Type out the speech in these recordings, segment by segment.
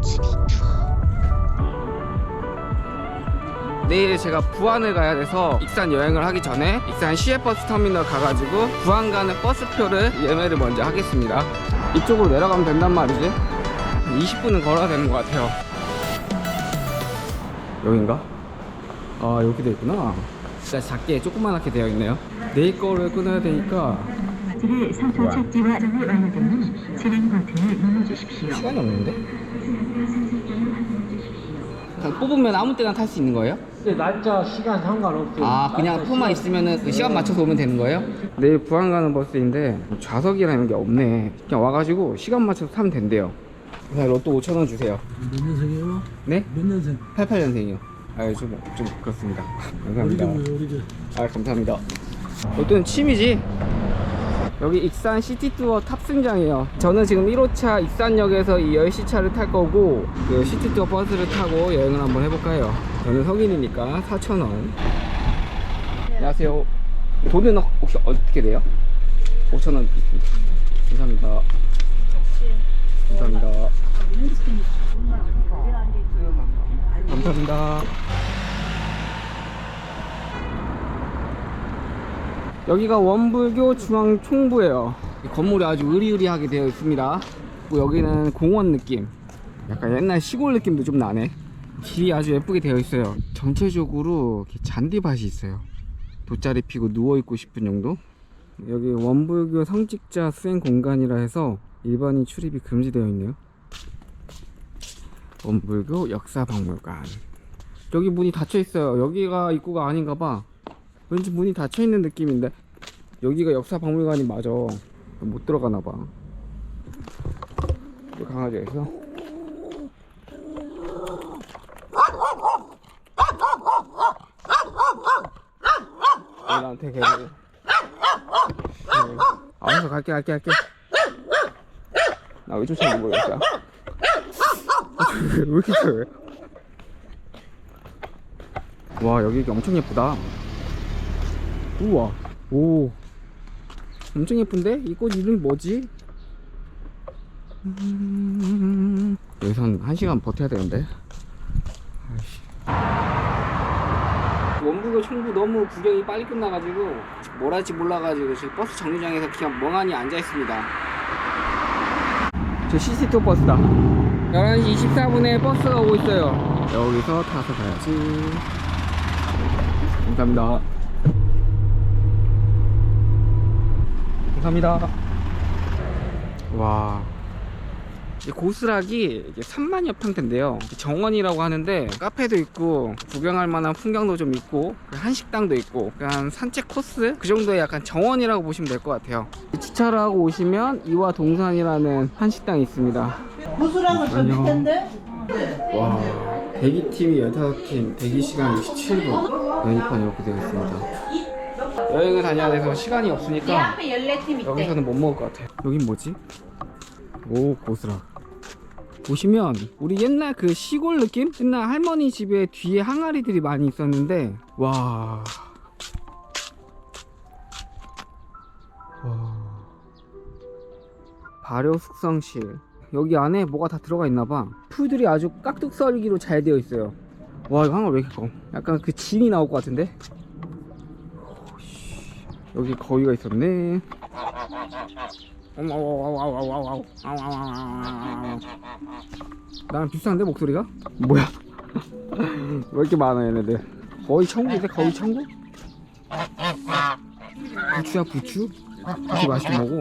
투어. 내일 제가 부안을 가야 돼서 익산 여행을 하기 전에 익산 시외버스 터미널 가가지고 부안 가는 버스표를 예매를 먼저 하겠습니다. 이쪽으로 내려가면 된단 말이지. 20분은 걸어야 되는 것 같아요. 여긴가? 아 여기 돼 있구나. 진짜 작게 조그만하게 되어 있네요. 내일 거를 끊어야 되니까 를 상품 착지와 정을 완료되면 진행 버튼을 눌러주십시오. 시간이 없는데? 그냥 뽑으면 아무 때나 탈 수 있는 거예요? 근데 날짜 시간 상관없어요. 아 그냥 표만 있으면은 그 시간 맞춰서 오면 되는 거예요? 내일 부안 가는 버스인데 좌석이라는 게 없네 그냥 와가지고 시간 맞춰서 타면 된대요 그냥 로또 5천 원 주세요 몇 년생이에요? 네? 몇 년생? 88년생이요 아좀 좀 그렇습니다 감사합니다 어리게. 아 감사합니다 로또는 취미지 여기 익산 시티투어 탑승장이에요. 저는 지금 1호차 익산역에서 이 10시차를 탈 거고 그 시티투어 버스를 타고 여행을 한번 해볼까 해요? 저는 성인이니까 4,000원. 안녕하세요. 돈은 혹시 어떻게 돼요? 5,000원 감사합니다. 감사합니다. 감사합니다 여기가 원불교 중앙총부예요. 이 건물이 아주 으리으리하게 되어 있습니다. 그리고 여기는 공원 느낌. 약간 옛날 시골 느낌도 좀 나네. 길이 아주 예쁘게 되어 있어요. 전체적으로 잔디밭이 있어요. 돗자리 피고 누워있고 싶은 정도? 여기 원불교 성직자 수행 공간이라 해서 일반인 출입이 금지되어 있네요. 원불교 역사박물관. 여기 문이 닫혀 있어요. 여기가 입구가 아닌가 봐. 왠지 문이 닫혀 있는 느낌인데 여기가 역사 박물관이 맞아. 못 들어가나 봐. 여기 강아지가 있어? 왜 나한테 개를. 알았어 갈게 갈게 갈게. 나 왜 쫓아오는 거야 진짜? 왜 이렇게 쳐요 와 여기 엄청 예쁘다 우와. 오. 엄청 예쁜데? 이 꽃 이름이 뭐지? 음, 여기선 한 시간 버텨야 되는데. 아이씨. 원부교 총부 너무 구경이 빨리 끝나가지고 뭘 할지 몰라가지고 지금 버스 정류장에서 그냥 멍하니 앉아있습니다. 저 시티토 버스다. 11시 24분에 버스가 오고 있어요. 여기서 타서 가야지. 감사합니다 감사합니다. 와. 이 고스락이 이게 3만여 평대인데요. 정원이라고 하는데 카페도 있고 구경할 만한 풍경도 좀 있고 한식당도 있고 약간 산책 코스 그 정도의 약간 정원이라고 보시면 될 것 같아요. 주차를 하고 오시면 이와 동산이라는 한식당이 있습니다. 무술하고 저. 밑인데 와. 대기팀이 15팀, 대기시간 67분. 메뉴판이 이렇게 되어 있습니다. 여행을 다녀야 돼서 시간이 없으니까 앞에 14팀 여기서는 못 먹을 것 같아요. 여긴 뭐지? 오 고스락. 보시면 우리 옛날 그 시골 느낌? 옛날 할머니 집에 뒤에 항아리들이 많이 있었는데 와. 와. 발효 숙성실. 여기 안에 뭐가 다 들어가 있나 봐. 풀들이 아주 깍둑 썰기로 잘 되어 있어요. 와 이거 항아리 왜 이렇게 커? 약간 그 진이 나올 것 같은데? 여기 거위가 있었네. 나랑 비슷한데 목소리가? 뭐야? 왜 이렇게 많아 얘네들? 거의 천국인데 거의 천국? 부추야 부추? 부추 맛있게 먹어.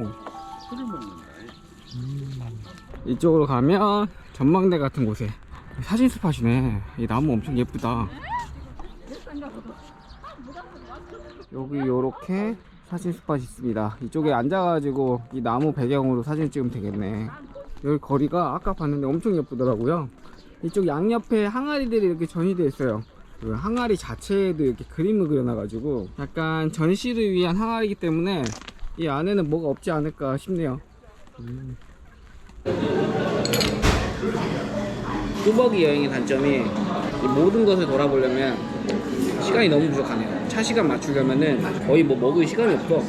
음. 이쪽으로 가면 전망대 같은 곳에 사진 스팟이네. 이 나무 엄청 예쁘다. 여기 요렇게 사진 스팟이 있습니다 이쪽에 앉아가지고 이 나무 배경으로 사진 찍으면 되겠네 여기 거리가 아까 봤는데 엄청 예쁘더라고요 이쪽 양옆에 항아리들이 이렇게 전시되어 있어요 그 항아리 자체에도 이렇게 그림을 그려놔가지고 약간 전시를 위한 항아리이기 때문에 이 안에는 뭐가 없지 않을까 싶네요 음. 뚜벅이 여행의 단점이 이 모든 것을 돌아보려면 시간이 너무 부족하네요. 차 시간 맞추려면은 거의 뭐 먹을 시간이 없어.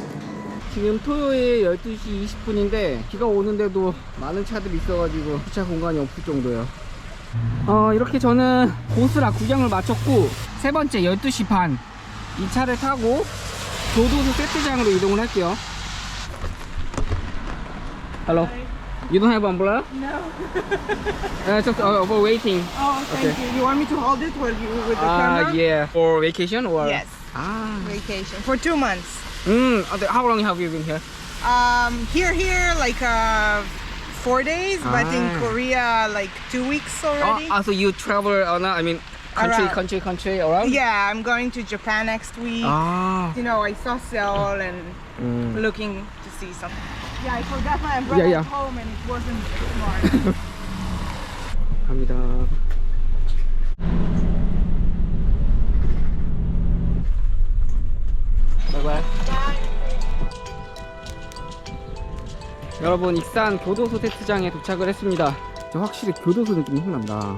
지금 토요일 12시 20분인데 비가 오는데도 많은 차들이 있어가지고 주차 공간이 없을 정도예요. 어, 이렇게 저는 고스라 구경을 마쳤고 세 번째 12시 반 이 차를 타고 교도소 세트장으로 이동을 할게요. Hello. You don't have umbrella? No. Uh, just uh, for waiting. Oh, thank Okay. you. You want me to hold it while you with the Ah, camera? yeah. For vacation or? Yes. Ah. Vacation for two months. Mm, uh, how long have you been here? Um, here, here, like uh, four days, but in Ah. Korea, like two weeks Oh, already. uh, so you travel on, I mean, country, Around. country, country around? yeah, I'm going to Japan next week. Ah. You know, I saw Seoul and 음. looking to see something. Yeah, I forgot my umbrella Yeah, yeah. at home and it wasn't smart. 갑니다. 여러분 익산 교도소 세트장에 도착을 했습니다. 저 확실히 교도소 느낌이 확 난다.